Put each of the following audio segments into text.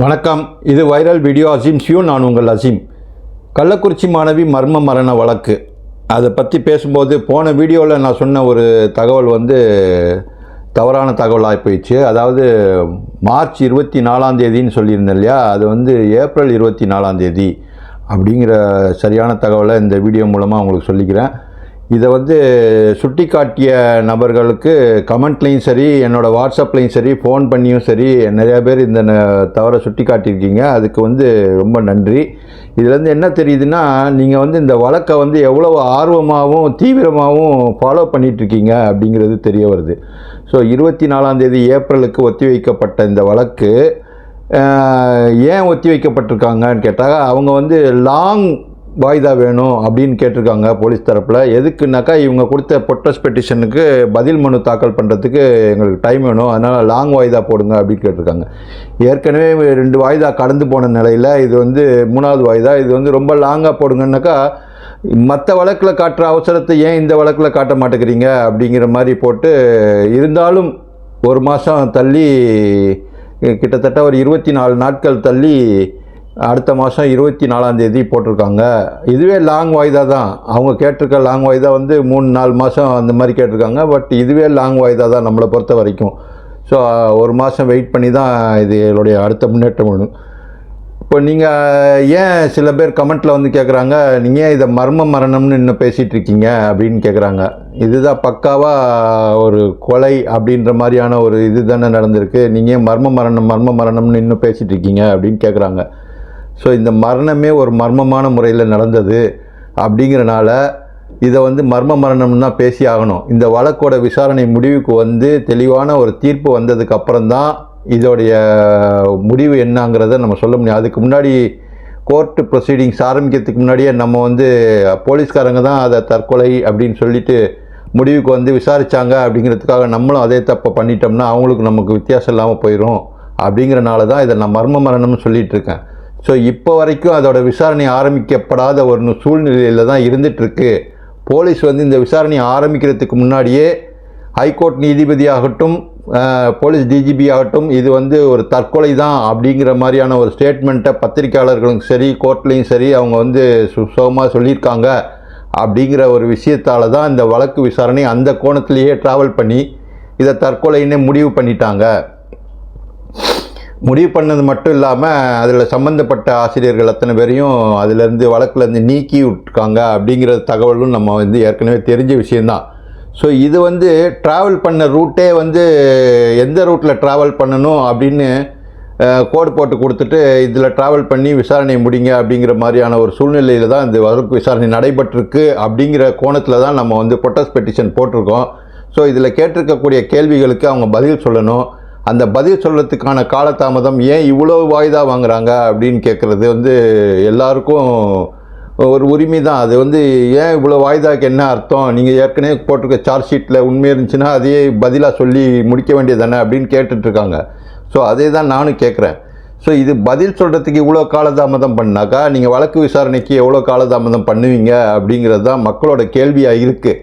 வணக்கம். இது viral video Azeem ஷியூ நான் உங்கள் அசீம். கள்ளக்குறிச்சி மாணவி மர்ம மரண வழக்கு. அதை பற்றி பேசும்போது போன வீடியோவில் நான் சொன்ன ஒரு தகவல் வந்து தவறான தகவலாகி போயிடுச்சு. அதாவது மார்ச் இருபத்தி நாலாம் தேதின்னு சொல்லியிருந்தேன் இல்லையா? அது வந்து ஏப்ரல் இருபத்தி நாலாம் தேதி. அப்படிங்கிற சரியான தகவலை இந்த வீடியோ மூலமாக உங்களுக்கு சொல்லிக்கிறேன். இதை வந்து சுட்டி காட்டிய நபர்களுக்கு கமெண்ட்லேயும் சரி என்னோடய வாட்ஸ்அப்லேயும் சரி ஃபோன் பண்ணியும் சரி நிறையா பேர் இந்த ந- தவறை சுட்டி காட்டியிருக்கீங்க அதுக்கு வந்து ரொம்ப நன்றி. இதுலேருந்து என்ன தெரியுதுன்னா நீங்கள் வந்து இந்த வழக்கை வந்து எவ்வளோ ஆர்வமாகவும் தீவிரமாகவும் ஃபாலோ பண்ணிகிட்ருக்கீங்க அப்படிங்கிறது தெரிய வருது. ஸோ இருபத்தி நாலாந்தேதி ஏப்ரலுக்கு ஒத்தி வைக்கப்பட்ட இந்த வழக்கு ஏன் ஒத்தி வைக்கப்பட்டிருக்காங்கன்னு கேட்டால் அவங்க வந்து லாங் வாய்தா வேணும் அப்படின்னு கேட்டிருக்காங்க போலீஸ் தரப்பில். எதுக்குனாக்கா இவங்க கொடுத்த பொட்டஸ் பெட்டிஷனுக்கு பதில் மனு தாக்கல் பண்ணுறதுக்கு எங்களுக்கு டைம் வேணும். அதனால் லாங் வாய்தா போடுங்க அப்படின்னு கேட்டிருக்காங்க. ஏற்கனவே ரெண்டு வாய்தா கடந்து போன நிலையில் இது வந்து மூணாவது வாய்தா. இது வந்து ரொம்ப லாங்காக போடுங்கன்னாக்கா மற்ற வழக்கில் காட்டுற அவசரத்தை ஏன் இந்த வழக்கில் காட்ட மாட்டேங்கிறீங்க அப்படிங்கிற மாதிரி போட்டு இருந்தாலும் ஒரு மாதம் தள்ளி கிட்டத்தட்ட ஒரு இருபத்தி நாலு நாட்கள் தள்ளி அடுத்த மாதம் இருபத்தி நாலாம் தேதி போட்டிருக்காங்க. இதுவே லாங் வாய்தா தான். அவங்க கேட்டிருக்க லாங் வாய்தா வந்து மூணு நாலு மாதம் அந்த மாதிரி கேட்டிருக்காங்க. பட் இதுவே லாங் வாய்தா தான் நம்மளை பொறுத்த வரைக்கும். ஸோ ஒரு மாதம் வெயிட் பண்ணி தான் இது என்னுடைய அடுத்த முன்னேற்றம் வேணும் இப்போ நீங்கள் ஏன் சில பேர் கமெண்ட்டில் வந்து கேட்குறாங்க நீங்கள் ஏன் இதை மர்ம மரணம்னு இன்னும் பேசிகிட்ருக்கீங்க அப்படின்னு கேட்குறாங்க இதுதான் பக்காவாக ஒரு கொலை அப்படின்ற மாதிரியான ஒரு இது தானே நடந்திருக்கு. நீங்கள் ஏன் மர்ம மரணம் மர்ம மரணம்னு இன்னும் பேசிகிட்டு இருக்கீங்க அப்படின்னு கேட்குறாங்க ஸோ இந்த மரணமே ஒரு மர்மமான முறையில் நடந்தது அப்படிங்கிறனால இதை வந்து மர்ம மரணம்னு தான் பேசி ஆகணும். இந்த வழக்கோட விசாரணை முடிவுக்கு வந்து தெளிவான ஒரு தீர்ப்பு வந்ததுக்கு அப்புறம்தான் இதோடைய முடிவு என்னங்கிறத நம்ம சொல்ல முடியும். அதுக்கு முன்னாடி கோர்ட்டு ப்ரொசீடிங்ஸ் ஆரம்பிக்கிறதுக்கு முன்னாடியே நம்ம வந்து போலீஸ்காரங்க தான் அதை தற்கொலை அப்படின்னு சொல்லிட்டு முடிவுக்கு வந்து விசாரித்தாங்க அப்படிங்கிறதுக்காக நம்மளும் அதே தப்பை பண்ணிட்டோம்னா அவங்களுக்கு நமக்கு வித்தியாசம் இல்லாமல் போயிடும் அப்படிங்கிறனால தான் இதை நான் மர்ம மரணம்னு சொல்லிகிட்ருக்கேன் ஸோ இப்போ வரைக்கும் அதோட விசாரணை ஆரம்பிக்கப்படாத ஒரு சூழ்நிலையில் தான் இருந்துகிட்ருக்கு போலீஸ் வந்து இந்த விசாரணை ஆரம்பிக்கிறதுக்கு முன்னாடியே ஹைகோர்ட் நீதிபதி ஆகட்டும் போலீஸ் டிஜிபி ஆகட்டும் இது வந்து ஒரு தற்கொலை தான் அப்படிங்கிற மாதிரியான ஒரு ஸ்டேட்மெண்ட்டை பத்திரிக்கையாளர்களும் சரி கோர்ட்லேயும் சரி அவங்க வந்து சுசகமாக சொல்லியிருக்காங்க அப்படிங்கிற ஒரு விஷயத்தால தான் இந்த வழக்கு விசாரணை அந்த கோணத்திலேயே ட்ராவல் பண்ணி இதை தற்கொலைன்னே முடிவு பண்ணிட்டாங்க. முடிவு பண்ணது மட்டும் இல்லாமல் அதில் சம்மந்தப்பட்ட ஆசிரியர்கள் அத்தனை பேரையும் அதிலேருந்து வழக்குலேருந்து நீக்கி விட்டுருக்காங்க அப்படிங்கிற தகவலும் நம்ம வந்து ஏற்கனவே தெரிஞ்ச விஷயந்தான் ஸோ இது வந்து ட்ராவல் பண்ண ரூட்டே வந்து எந்த ரூட்டில் ட்ராவல் பண்ணணும் அப்படின்னு கோடு போட்டு கொடுத்துட்டு இதில் ட்ராவல் பண்ணி விசாரணை முடிங்க அப்படிங்கிற மாதிரியான ஒரு சூழ்நிலையில் தான் இந்த வழக்கு விசாரணை நடைபெற்றிருக்கு அப்படிங்கிற கோணத்தில் தான் நம்ம வந்து பொட்டஸ் பெட்டிஷன் போட்டிருக்கோம். ஸோ இதில் கேட்டிருக்கக்கூடிய கேள்விகளுக்கு அவங்க பதில் சொல்லணும். அந்த பதில் சொல்கிறதுக்கான காலதாமதம் ஏன் இவ்வளோ வாய்தா வாங்குறாங்க அப்படின்னு கேட்குறது வந்து எல்லாருக்கும் ஒரு உரிமை தான் அது வந்து ஏன் இவ்வளோ வாய்தாக்கு என்ன அர்த்தம்? நீங்கள் ஏற்கனவே போட்டிருக்க சார்ஜ் ஷீட்டில் உண்மை இருந்துச்சுன்னா அதையே பதிலாக சொல்லி முடிக்க வேண்டியது தானே அப்படின்னு கேட்டுட்ருக்காங்க. ஸோ அதே தான் நானும் கேட்குறேன் ஸோ இது பதில் சொல்கிறதுக்கு இவ்வளோ காலதாமதம் பண்ணாக்கா நீங்கள் வழக்கு விசாரணைக்கு எவ்வளோ காலதாமதம் பண்ணுவீங்க அப்படிங்கிறது தான் மக்களோட கேள்வியாக இருக்குது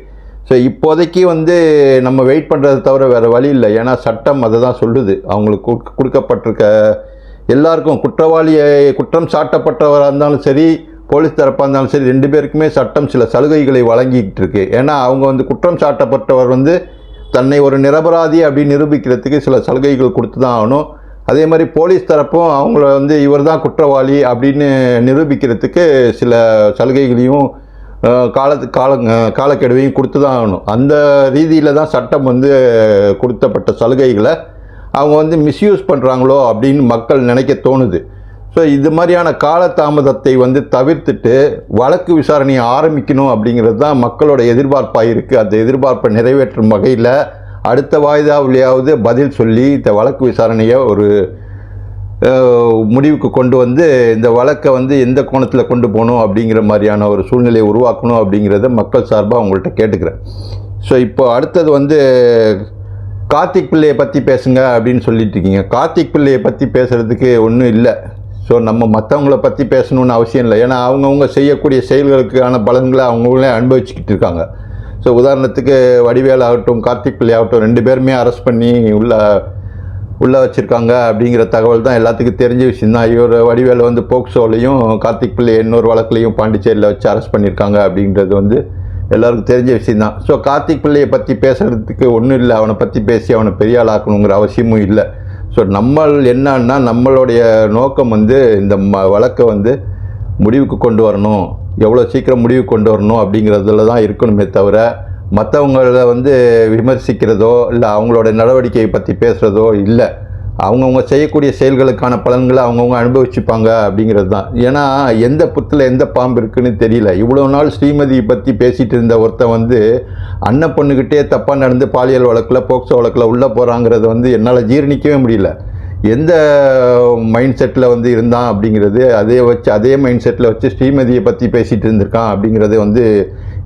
ஸோ இப்போதைக்கு வந்து நம்ம வெயிட் பண்ணுறதை தவிர வேறு வழி இல்லை. ஏன்னா சட்டம் அதை தான் சொல்லுது. அவங்களுக்கு கொடுக்கப்பட்டிருக்க எல்லாருக்கும் குற்றவாளியை குற்றம் சாட்டப்பட்டவராக இருந்தாலும் சரி போலீஸ் தரப்பாக இருந்தாலும் சரி ரெண்டு பேருக்குமே சட்டம் சில சலுகைகளை வழங்கிக்கிட்டு இருக்கு. ஏன்னா அவங்க வந்து குற்றம் சாட்டப்பட்டவர் வந்து தன்னை ஒரு நிரபராதி அப்படின்னு நிரூபிக்கிறதுக்கு சில சலுகைகள் கொடுத்து தான் ஆகணும். அதே மாதிரி போலீஸ் தரப்பும் அவங்கள வந்து இவர் தான் குற்றவாளி அப்படின்னு நிரூபிக்கிறதுக்கு சில சலுகைகளையும் காலத்து கால காலக்கெடுவையும் கொடுத்து தான் ஆகணும் அந்த ரீதியில் தான் சட்டம் வந்து கொடுத்தப்பட்ட சலுகைகளை அவங்க வந்து மிஸ்யூஸ் பண்ணுறாங்களோ அப்படின்னு மக்கள் நினைக்க தோணுது. ஸோ இது மாதிரியான காலதாமதத்தை வந்து தவிர்த்துட்டு வழக்கு விசாரணையை ஆரம்பிக்கணும் அப்படிங்கிறது தான் மக்களோட எதிர்பார்ப்பாக இருக்குது அந்த எதிர்பார்ப்பை நிறைவேற்றும் வகையில் அடுத்த வாய்தாவிலேயாவது பதில் சொல்லி இந்த வழக்கு விசாரணையை ஒரு முடிவுக்கு கொண்டு வந்து இந்த வழக்கை வந்து எந்த கோணத்தில் கொண்டு போகணும் அப்படிங்கிற மாதிரியான ஒரு சூழ்நிலையை உருவாக்கணும் அப்படிங்கிறத மக்கள் சார்பாக அவங்கள்ட்ட கேட்டுக்கிறேன். ஸோ இப்போ அடுத்தது வந்து கார்த்திக் பிள்ளையை பற்றி பேசுங்க அப்படின்னு சொல்லிட்டு இருக்கீங்க. கார்த்திக் பிள்ளையை பற்றி பேசுகிறதுக்கு ஒன்றும் இல்லை. ஸோ நம்ம மற்றவங்கள பற்றி பேசணும்னு அவசியம் இல்லை. ஏன்னா அவங்கவுங்க செய்யக்கூடிய செயல்களுக்கான பலன்களை அவங்களே அனுபவிச்சுக்கிட்டு இருக்காங்க. ஸோ உதாரணத்துக்கு வடிவேல் ஆகட்டும் கார்த்திக் பிள்ளை ஆகட்டும் ரெண்டு பேருமே அரெஸ்ட் பண்ணி உள்ள உள்ளே வச்சுருக்காங்க அப்படிங்கிற தகவல் தான் எல்லாத்துக்கும் தெரிஞ்ச விஷயம் தான். இவர் வடிவேலு வந்து போக்சோலையும் கார்த்திக் பிள்ளை இன்னொரு வழக்குலையும் பாண்டிச்சேரியில் வச்சு அரெஸ்ட் பண்ணியிருக்காங்க அப்படின்றது வந்து எல்லாருக்கும் தெரிஞ்ச விஷயம் தான். ஸோ கார்த்திக் பிள்ளையை பற்றி பேசுகிறதுக்கு ஒன்றும் இல்லை. அவனை பற்றி பேசி அவனை பெரிய ஆளாக்கணுங்கிற அவசியமும் இல்லை. ஸோ நம்ம என்னன்னா நம்மளுடைய நோக்கம் வந்து இந்த ம வழக்கை வந்து முடிவுக்கு கொண்டு வரணும். எவ்வளோ சீக்கிரம் முடிவுக்கு கொண்டு வரணும் அப்படிங்கிறதுல தான் இருக்கணுமே தவிர மற்றவங்கள வந்து விமர்சிக்கிறதோ இல்லை அவங்களோட நடவடிக்கையை பற்றி பேசுகிறதோ இல்லை. அவங்கவுங்க செய்யக்கூடிய செயல்களுக்கான பலன்களை அவங்கவுங்க அனுபவிச்சுப்பாங்க அப்படிங்கிறது தான். ஏன்னா எந்த புத்தில் எந்த பாம்பு இருக்குன்னு தெரியல. இவ்வளோ நாள் ஸ்ரீமதியை பற்றி பேசிகிட்டு இருந்த ஒருத்தன் வந்து அண்ணன் பொண்ணுக்கிட்டே தப்பாக நடந்து பாலியல் வழக்கில் போக்சோ வழக்கில் உள்ளே போகிறாங்கிறது வந்து என்னால் ஜீரணிக்கவே முடியல. எந்த மைண்ட் செட்டில் வந்து இருந்தான் அப்படிங்கிறது அதே வச்சு அதே மைண்ட் செட்டில் வச்சு ஸ்ரீமதியை பற்றி பேசிகிட்டு இருந்திருக்கான் அப்படிங்கிறது வந்து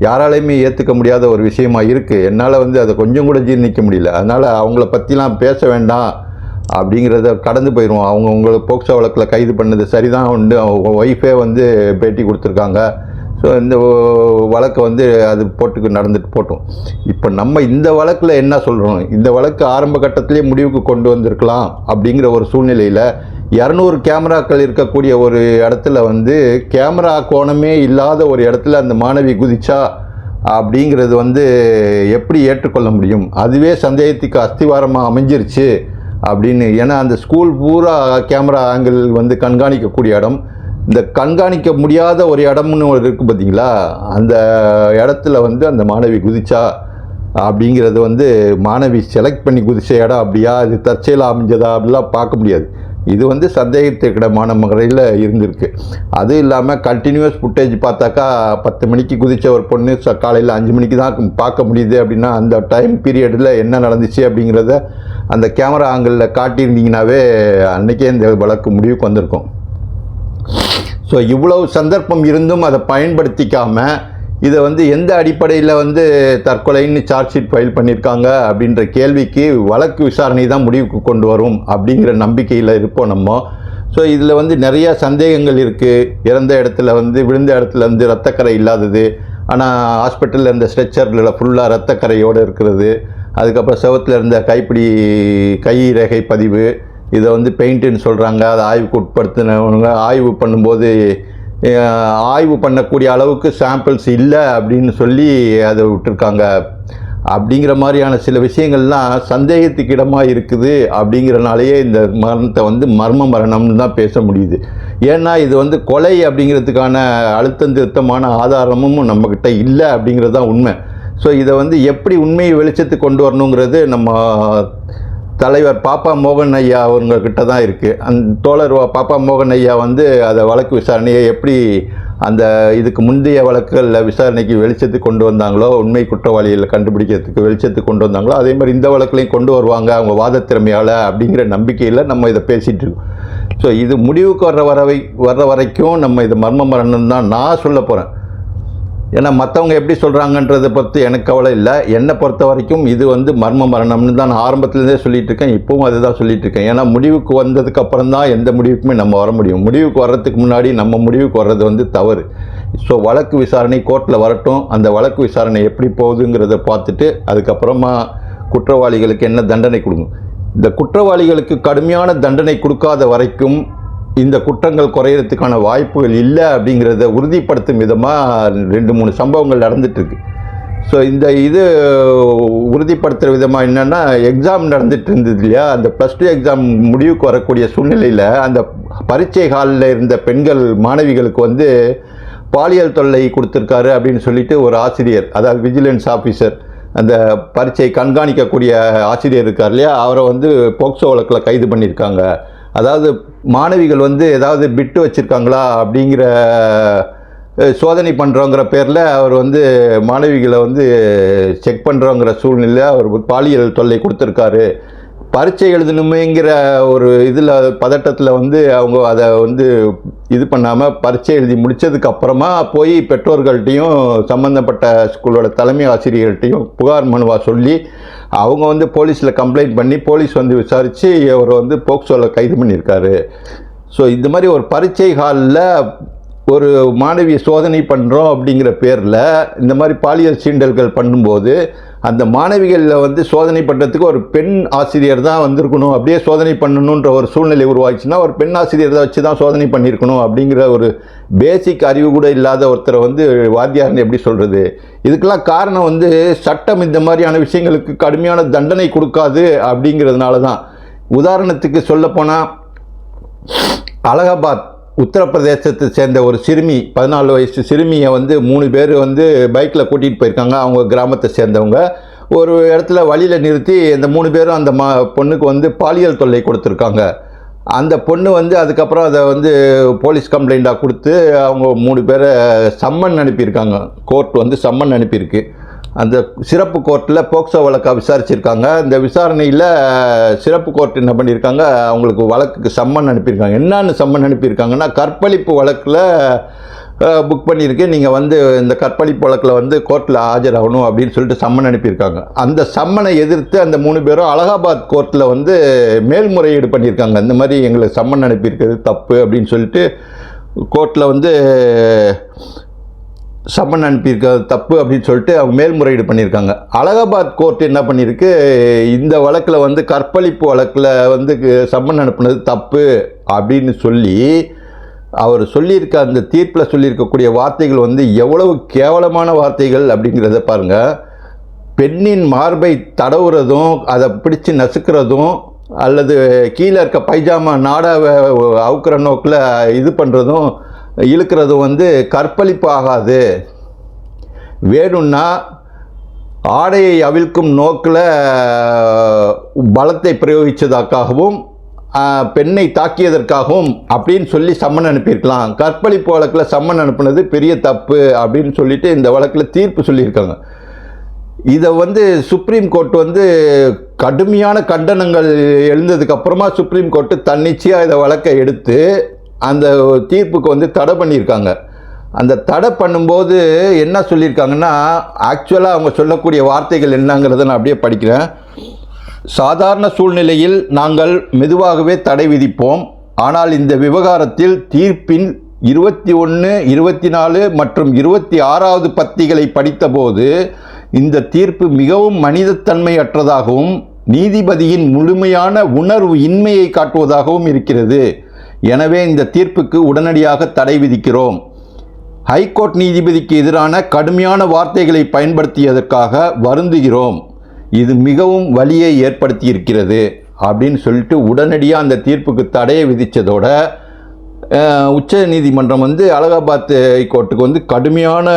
யாராலையுமே ஏற்றுக்க முடியாத ஒரு விஷயமா இருக்குது என்னால் வந்து அதை கொஞ்சம் கூட ஜீர்ணிக்க முடியல. அதனால் அவங்கள பற்றிலாம் பேச வேண்டாம் அப்படிங்கிறத கடந்து போயிடுவோம் அவங்க உங்களை போக்சோ வழக்கில் கைது பண்ணது சரிதான் உண்டு. அவங்க ஒய்ஃபே வந்து பேட்டி கொடுத்துருக்காங்க. ஸோ இந்த வழக்கை வந்து அது போட்டுக்கு நடந்துட்டு போட்டோம். இப்போ நம்ம இந்த வழக்கில் என்ன சொல்கிறோம் இந்த வழக்கு ஆரம்ப கட்டத்திலே முடிவுக்கு கொண்டு வந்திருக்கலாம் அப்படிங்கிற ஒரு சூழ்நிலையில் இரநூறு கேமராக்கள் இருக்கக்கூடிய ஒரு இடத்துல வந்து கேமரா கோணமே இல்லாத ஒரு இடத்துல அந்த மாணவி குதிச்சா அப்படிங்கிறது வந்து எப்படி ஏற்றுக்கொள்ள முடியும்? அதுவே சந்தேகத்துக்கு அஸ்திவாரமாக அமைஞ்சிருச்சு அப்படின்னு. ஏன்னா அந்த ஸ்கூல் பூரா கேமரா ஆங்கிள் வந்து கண்காணிக்கக்கூடிய இடம். இந்த கண்காணிக்க முடியாத ஒரு இடம்னு ஒரு இருக்குது பார்த்தீங்களா அந்த இடத்துல வந்து அந்த மாணவி குதிச்சா அப்படிங்கிறது வந்து மாணவி செலக்ட் பண்ணி குதிச்ச இடம் அப்படியா? இது தற்செயல் அமைஞ்சதா? அப்படிலாம் பார்க்க முடியாது. இது வந்து சந்தேகத்திற்கிடமான முறையில் இருந்திருக்கு. அது இல்லாமல் கண்டினியூஸ் ஃபுட்டேஜ் பார்த்தாக்கா பத்து மணிக்கு குதித்த ஒரு பொண்ணு ச காலையில் அஞ்சு மணிக்கு தான் பார்க்க முடியுது அப்படின்னா அந்த டைம் பீரியடில் என்ன நடந்துச்சு அப்படிங்கிறத அந்த கேமரா ஆங்கிளில் காட்டியிருந்தீங்கன்னாவே அன்றைக்கே இந்த வழக்கு முடிவுக்கு வந்திருக்கும். ஸோ இவ்வளவு சந்தர்ப்பம் இருந்தும் அதை பயன்படுத்திக்காம இதை வந்து எந்த அடிப்படையில் வந்து தற்கொலைன்னு சார்ஜ் ஷீட் ஃபைல் பண்ணியிருக்காங்க அப்படின்ற கேள்விக்கு வழக்கு விசாரணை தான் முடிவுக்கு கொண்டு வரும் அப்படிங்கிற நம்பிக்கையில் இருப்போம் நம்ம. ஸோ இதில் வந்து நிறையா சந்தேகங்கள் இருக்குது இறந்த இடத்துல வந்து விழுந்த இடத்துல வந்து ரத்தக்கரை இல்லாதது. ஆனால் ஹாஸ்பிட்டலில் இருந்த ஸ்ட்ரெச்சரில் ஃபுல்லாக ரத்தக்கரையோடு இருக்கிறது. அதுக்கப்புறம் செவத்தில் இருந்த கைப்பிடி கை ரேகை பதிவு. இதை வந்து பெயிண்ட்டுன்னு சொல்கிறாங்க அதை ஆய்வுக்கு உட்படுத்தினவங்க ஆய்வு பண்ணும்போது ஆய்வு பண்ணக்கூடிய அளவுக்கு சாம்பிள்ஸ் இல்லை அப்படின்னு சொல்லி அதை விட்டுருக்காங்க. அப்படிங்கிற மாதிரியான சில விஷயங்கள்லாம் சந்தேகத்துக்கு இடமாக இருக்குது அப்படிங்கிறனாலேயே இந்த மரணத்தை வந்து மர்ம மரணம்னு தான் பேச முடியுது. ஏன்னா இது வந்து கொலை அப்படிங்கிறதுக்கான அழுத்தம் திருத்தமான ஆதாரமும் நம்மக்கிட்ட இல்லை அப்படிங்கிறது தான் உண்மை. ஸோ இதை வந்து எப்படி உண்மையை வெளிச்சத்துக்கு கொண்டு வரணுங்கிறது நம்ம தலைவர் பாப்பா மோகன் ஐயா அவங்கக்கிட்ட தான் இருக்குது அந்த தோழர் பாப்பா மோகன் ஐயா வந்து அதை வழக்கு விசாரணையை எப்படி அந்த இதுக்கு முந்தைய வழக்குகளில் விசாரணைக்கு வெளிச்சத்துக்கு கொண்டு வந்தாங்களோ உண்மை குற்றவாளிகளை கண்டுபிடிக்கிறதுக்கு வெளிச்சத்துக்கு கொண்டு வந்தாங்களோ அதே மாதிரி இந்த வழக்குலையும் கொண்டு வருவாங்க அவங்க வாத திறமையால் அப்படிங்கிற நம்பிக்கையில் நம்ம இதை பேசிகிட்டு இருக்கோம். ஸோ இது முடிவுக்கு வர்ற வரவை வர்ற வரைக்கும் நம்ம இது மர்ம மரணம் தான் நான் சொல்ல போகிறேன் ஏன்னா மற்றவங்க எப்படி சொல்கிறாங்கன்றதை பற்றி எனக்கு கவலை இல்லை. என்னை பொறுத்த வரைக்கும் இது வந்து மர்ம மரணம்னு தான் நான் ஆரம்பத்துலேருந்தே சொல்லிகிட்டு இருக்கேன். இப்போவும் அதுதான் சொல்லிட்டு இருக்கேன். ஏன்னா முடிவுக்கு வந்ததுக்கு அப்புறம் தான் எந்த முடிவுக்குமே நம்ம வர முடியும். முடிவுக்கு வர்றதுக்கு முன்னாடி நம்ம முடிவுக்கு வர்றது வந்து தவறு. ஸோ வழக்கு விசாரணை கோர்ட்டில் வரட்டும். அந்த வழக்கு விசாரணை எப்படி போகுதுங்கிறத பார்த்துட்டு அதுக்கப்புறமா குற்றவாளிகளுக்கு என்ன தண்டனை கொடுக்கும் இந்த குற்றவாளிகளுக்கு கடுமையான தண்டனை கொடுக்காத வரைக்கும் இந்த குற்றங்கள் குறையறதுக்கான வாய்ப்புகள் இல்லை அப்படிங்கிறத உறுதிப்படுத்தும் விதமாக ரெண்டு மூணு சம்பவங்கள் நடந்துகிட்ருக்கு ஸோ இந்த இது உறுதிப்படுத்துகிற விதமாக என்னென்னா எக்ஸாம் நடந்துட்டு இருந்தது இல்லையா? அந்த ப்ளஸ் டூ எக்ஸாம் முடிவுக்கு வரக்கூடிய சூழ்நிலையில் அந்த பரீட்சை ஹாலில் இருந்த பெண்கள் மாணவிகளுக்கு வந்து பாலியல் தொல்லை கொடுத்துருக்காரு அப்படின்னு சொல்லிட்டு ஒரு ஆசிரியர் அதாவது விஜிலன்ஸ் ஆஃபீஸர் அந்த பரீட்சை கண்காணிக்கக்கூடிய ஆசிரியர் இருக்கார் இல்லையா? அவரை வந்து போக்சோ வழக்கில் கைது பண்ணியிருக்காங்க. அதாவது மாணவிகள் வந்து ஏதாவது பிட்டு வச்சுருக்காங்களா அப்படிங்கிற சோதனை பண்ணுறோங்கிற பேரில் அவர் வந்து மாணவிகளை வந்து செக் பண்ணுறோங்கிற சூழ்நிலை அவர் பாலியல் தொல்லை கொடுத்துருக்காரு. பரீட்சை எழுதணுமேங்கிற ஒரு இதில் பதட்டத்தில் வந்து அவங்க அதை வந்து இது பண்ணாமல் பரீட்சை எழுதி முடித்ததுக்கப்புறமா போய் பெற்றோர்கள்ட்டையும் சம்மந்தப்பட்ட ஸ்கூலோட தலைமை ஆசிரியர்கள்ட்டையும் புகார் மனுவாக சொல்லி அவங்க வந்து போலீஸில் கம்ப்ளைண்ட் பண்ணி போலீஸ் வந்து விசாரித்து இவர் வந்து போக்சோவில் கைது பண்ணியிருக்காரு. ஸோ இந்த மாதிரி ஒரு பரீட்சை ஹாலில் ஒரு மாணவியை சோதனை பண்ணுறோம் அப்படிங்கிற பேரில் இந்த மாதிரி பாலியல் சீண்டல்கள் பண்ணும்போது அந்த மாணவிகளில் வந்து சோதனை பண்ணுறதுக்கு ஒரு பெண் ஆசிரியர் தான் வந்திருக்கணும். அப்படியே சோதனை பண்ணணுன்ற ஒரு சூழ்நிலை உருவாச்சுன்னா ஒரு பெண் ஆசிரியர் தான் வச்சு தான் சோதனை பண்ணியிருக்கணும் அப்படிங்கிற ஒரு பேசிக் அறிவு கூட இல்லாத ஒருத்தரை வந்து வாத்தியார்னு எப்படி சொல்கிறது இதுக்கெல்லாம் காரணம் வந்து சட்டம் இந்த மாதிரியான விஷயங்களுக்கு கடுமையான தண்டனை கொடுக்காது அப்படிங்கிறதுனால தான் உதாரணத்துக்கு சொல்லப்போனால் அலகாபாத் உத்தரப்பிரதேசத்தை சேர்ந்த ஒரு சிறுமி பதினாலு வயசு சிறுமியை வந்து மூணு பேர் வந்து பைக்கில் கூட்டிகிட்டு போயிருக்காங்க. அவங்க கிராமத்தை சேர்ந்தவங்க. ஒரு இடத்துல வழியில் நிறுத்தி இந்த மூணு பேரும் அந்த மா பொண்ணுக்கு வந்து பாலியல் தொல்லை கொடுத்துருக்காங்க. அந்த பொண்ணு வந்து அதுக்கப்புறம் அதை வந்து போலீஸ் கம்ப்ளைண்ட்டாக கொடுத்து அவங்க மூணு பேரை சம்மன் அனுப்பியிருக்காங்க. கோர்ட் வந்து சம்மன் அனுப்பியிருக்கு. அந்த சிறப்பு கோர்ட்டில் போக்சோ வழக்கை விசாரிச்சிருக்காங்க. இந்த விசாரணையில் சிறப்பு கோர்ட் என்ன பண்ணியிருக்காங்க அவங்களுக்கு வழக்குக்கு சம்மன் அனுப்பியிருக்காங்க. என்னென்னு சம்மன் அனுப்பியிருக்காங்கன்னா கற்பழிப்பு வழக்கில் புக் பண்ணியிருக்கு. நீங்கள் வந்து இந்த கற்பழிப்பு வழக்கில் வந்து கோர்ட்டில் ஆஜராகணும் அப்படின்னு சொல்லிட்டு சம்மன் அனுப்பியிருக்காங்க. அந்த சம்மனை எதிர்த்து அந்த மூணு பேரும் அலகாபாத் கோர்ட்டில் வந்து மேல்முறையீடு பண்ணியிருக்காங்க. இந்த மாதிரி எங்களுக்கு சம்மன் அனுப்பியிருக்கிறது தப்பு அப்படின்னு சொல்லிட்டு கோர்ட்டில் வந்து சம்மன் அனுப்பியிருக்கிறது தப்பு அப்படின்னு சொல்லிட்டு அவங்க மேல்முறையீடு பண்ணியிருக்காங்க. அலகாபாத் கோர்ட் என்ன பண்ணியிருக்கு? இந்த வழக்கில் வந்து கற்பழிப்பு வழக்கில் வந்து சம்மன் அனுப்புனது தப்பு அப்படின்னு சொல்லி அவர் சொல்லியிருக்க அந்த தீர்ப்பில் சொல்லியிருக்கக்கூடிய வார்த்தைகள் வந்து எவ்வளவு கேவலமான வார்த்தைகள் அப்படிங்கிறத பாருங்கள் பெண்ணின் மார்பை தடவுறதும் அதை பிடிச்சு நசுக்கிறதும் அல்லது கீழே இருக்க பைஜாமா நாடாவை அவுக்கிற நோக்கில் இது பண்ணுறதும் இழுக்கிறது வந்து கற்பழிப்பு ஆகாது வேணும்னா ஆடையை அவிழ்க்கும் நோக்கில் பலத்தை பிரயோகித்ததற்காகவும் பெண்ணை தாக்கியதற்காகவும் அப்படின்னு சொல்லி சம்மன் அனுப்பியிருக்கலாம். கற்பழிப்பு வழக்கில் சம்மன் அனுப்புனது பெரிய தப்பு அப்படின்னு சொல்லிட்டு இந்த வழக்கில் தீர்ப்பு சொல்லியிருக்காங்க. இதை வந்து சுப்ரீம் கோர்ட் வந்து கடுமையான கண்டனங்கள் எழுந்ததுக்கப்புறமா சுப்ரீம் கோர்ட்டு தன்னிச்சையாக இதை வழக்கை எடுத்து அந்த தீர்ப்புக்கு வந்து தடை பண்ணியிருக்காங்க. அந்த தடை பண்ணும்போது என்ன சொல்லியிருக்காங்கன்னா ஆக்சுவலாக அவங்க சொல்லக்கூடிய வார்த்தைகள் என்னங்கிறத நான் அப்படியே படிக்கிறேன். சாதாரண சூழ்நிலையில் நாங்கள் மெதுவாகவே தடை விதிப்போம். ஆனால் இந்த விவகாரத்தில் தீர்ப்பின் இருபத்தி ஒன்று இருபத்தி நாலு மற்றும் இருபத்தி ஆறாவது பத்திகளை படித்தபோது இந்த தீர்ப்பு மிகவும் மனிதத்தன்மையற்றதாகவும் நீதிபதியின் முழுமையான உணர்வு இன்மையை காட்டுவதாகவும் இருக்கிறது. எனவே இந்த தீர்ப்புக்கு உடனடியாக தடை விதிக்கிறோம். ஹைகோர்ட் நீதிபதிக்கு எதிரான கடுமையான வார்த்தைகளை பயன்படுத்தியதற்காக வருந்துகிறோம். இது மிகவும் வலியை ஏற்படுத்தியிருக்கிறது அப்படின்னு சொல்லிட்டு உடனடியாக அந்த தீர்ப்புக்கு தடையை விதித்ததோட உச்ச நீதிமன்றம் வந்து அலகாபாத் ஹைகோர்ட்டுக்கு வந்து கடுமையான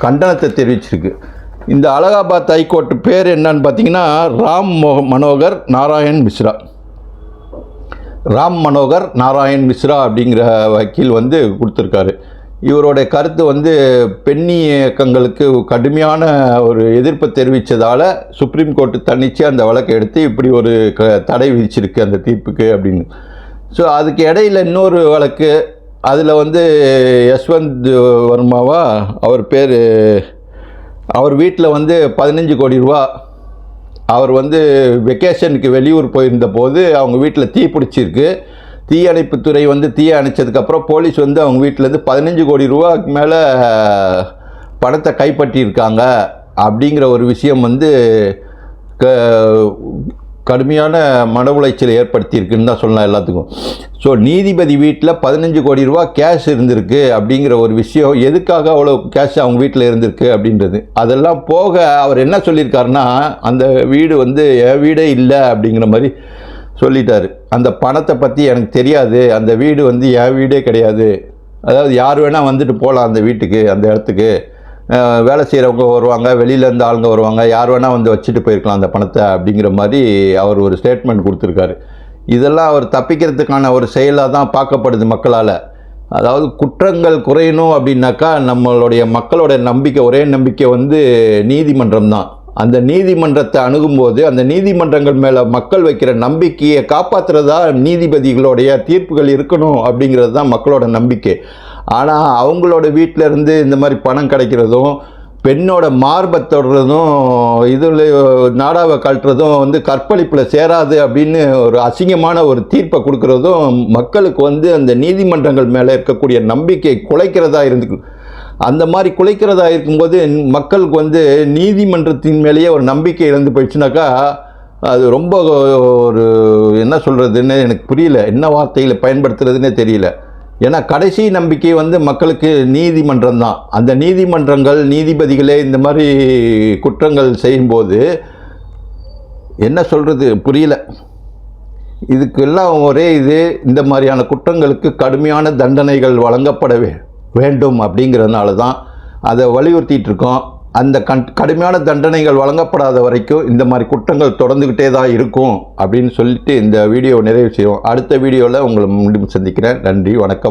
கண்டனத்தை தெரிவிச்சிருக்கு. இந்த அலகாபாத் ஹைகோர்ட் பேர் என்னன்னு பார்த்தீங்கன்னா ராம் மோ- மனோகர் நாராயண் மிஸ்ரா. ராம் மனோகர் நாராயண் மிஸ்ரா அப்படிங்கிற வக்கீல் வந்து கொடுத்துருக்காரு. இவருடைய கருத்து வந்து பெண்ணி இயக்கங்களுக்கு கடுமையான ஒரு எதிர்ப்பை தெரிவித்ததால் சுப்ரீம் கோர்ட்டு தன்னிச்சு அந்த வழக்கை எடுத்து இப்படி ஒரு க தடை விதிச்சிருக்கு அந்த தீர்ப்புக்கு அப்படின்னு. ஸோ அதுக்கு இடையில இன்னொரு வழக்கு அதில் வந்து யஸ்வந்த் வர்மாவா அவர் பேர் அவர் வீட்டில் வந்து பதினஞ்சு கோடி ரூபா அவர் வந்து வெக்கேஷனுக்கு வெளியூர் போயிருந்த போது அவங்க வீட்டில் தீ பிடிச்சிருக்கு. தீயணைப்புத்துறை வந்து தீயை அணைச்சதுக்கப்புறம் போலீஸ் வந்து அவங்க வீட்டிலேருந்து பதினஞ்சு கோடி ரூபாய்க்கு மேலே பணத்தை கைப்பற்றியிருக்காங்க. அப்படிங்கிற ஒரு விஷயம் வந்து க கடுமையான மன உளைச்சலை ஏற்படுத்தியிருக்குன்னு தான் சொல்லலாம் எல்லாத்துக்கும். ஸோ நீதிபதி வீட்டில் பதினஞ்சு கோடி ரூபா கேஷ் இருந்திருக்கு அப்படிங்கிற ஒரு விஷயம் எதுக்காக அவ்வளோ கேஷ் அவங்க வீட்டில் இருந்திருக்கு அப்படின்றது. அதெல்லாம் போக அவர் என்ன சொல்லியிருக்காருன்னா அந்த வீடு வந்து என் வீடே இல்லை அப்படிங்கிற மாதிரி சொல்லிட்டார். அந்த பணத்தை பற்றி எனக்கு தெரியாது. அந்த வீடு வந்து என் வீடே கிடையாது. அதாவது யார் வேணால் வந்துட்டு போகலாம் அந்த வீட்டுக்கு அந்த இடத்துக்கு. வேலை செய்கிறவங்க வருவாங்க வெளியிலேருந்து ஆளுங்க வருவாங்க. யார் வேணால் வந்து வச்சுட்டு போயிருக்கலாம் அந்த பணத்தை அப்படிங்கிற மாதிரி அவர் ஒரு ஸ்டேட்மெண்ட் கொடுத்துருக்காரு. இதெல்லாம் அவர் தப்பிக்கிறதுக்கான ஒரு செயலாக தான் பார்க்கப்படுது மக்களால். அதாவது குற்றங்கள் குறையணும் அப்படின்னாக்கா நம்மளுடைய மக்களோட நம்பிக்கை ஒரே நம்பிக்கை வந்து நீதிமன்றம் தான். அந்த நீதிமன்றத்தை அணுகும்போது அந்த நீதிமன்றங்கள் மேலே மக்கள் வைக்கிற நம்பிக்கையை காப்பாற்றுறதா நீதிபதிகளுடைய தீர்ப்புகள் இருக்கணும் அப்படிங்கிறது தான் மக்களோட நம்பிக்கை. ஆனால் அவங்களோட வீட்டில் இருந்து இந்த மாதிரி பணம் கிடைக்கிறதும் பெண்ணோட மார்பை தொடுறதும் இதில் நாடாவை கழட்டுறதும் வந்து கற்பழிப்பில் சேராது அப்படின்னு ஒரு அசிங்கமான ஒரு தீர்ப்பை கொடுக்குறதும் மக்களுக்கு வந்து அந்த நீதிமன்றங்கள் மேலே இருக்கக்கூடிய நம்பிக்கை குலைக்கிறதா இருந்து அந்த மாதிரி குலைக்கிறதா இருக்கும்போது மக்களுக்கு வந்து நீதிமன்றத்தின் மேலேயே ஒரு நம்பிக்கை இழந்து போயிடுச்சுனாக்கா அது ரொம்ப ஒரு என்ன சொல்கிறதுன்னு எனக்கு புரியல. என்ன வார்த்தையில் பயன்படுத்துறதுன்னே தெரியல. ஏன்னா கடைசி நம்பிக்கை வந்து மக்களுக்கு நீதிமன்றம் தான். அந்த நீதிமன்றங்கள் நீதிபதிகளே இந்த மாதிரி குற்றங்கள் செய்யும்போது என்ன சொல்கிறது புரியல. இதுக்கெல்லாம் ஒரே இது இந்த மாதிரியான குற்றங்களுக்கு கடுமையான தண்டனைகள் வழங்கப்பட வே- வேண்டும் அப்படிங்கிறதுனால தான் அதை வலியுறுத்திட்டு இருக்கோம். அந்த கண் கடுமையான தண்டனைகள் வழங்கப்படாத வரைக்கும் இந்த மாதிரி குற்றங்கள் தொடர்ந்துக்கிட்டே தான் இருக்கும் அப்படின்னு சொல்லிட்டு இந்த வீடியோவை நிறைவு செய்வோம். அடுத்த வீடியோவில் உங்களை மீண்டும் சந்திக்கிறேன். நன்றி வணக்கம்.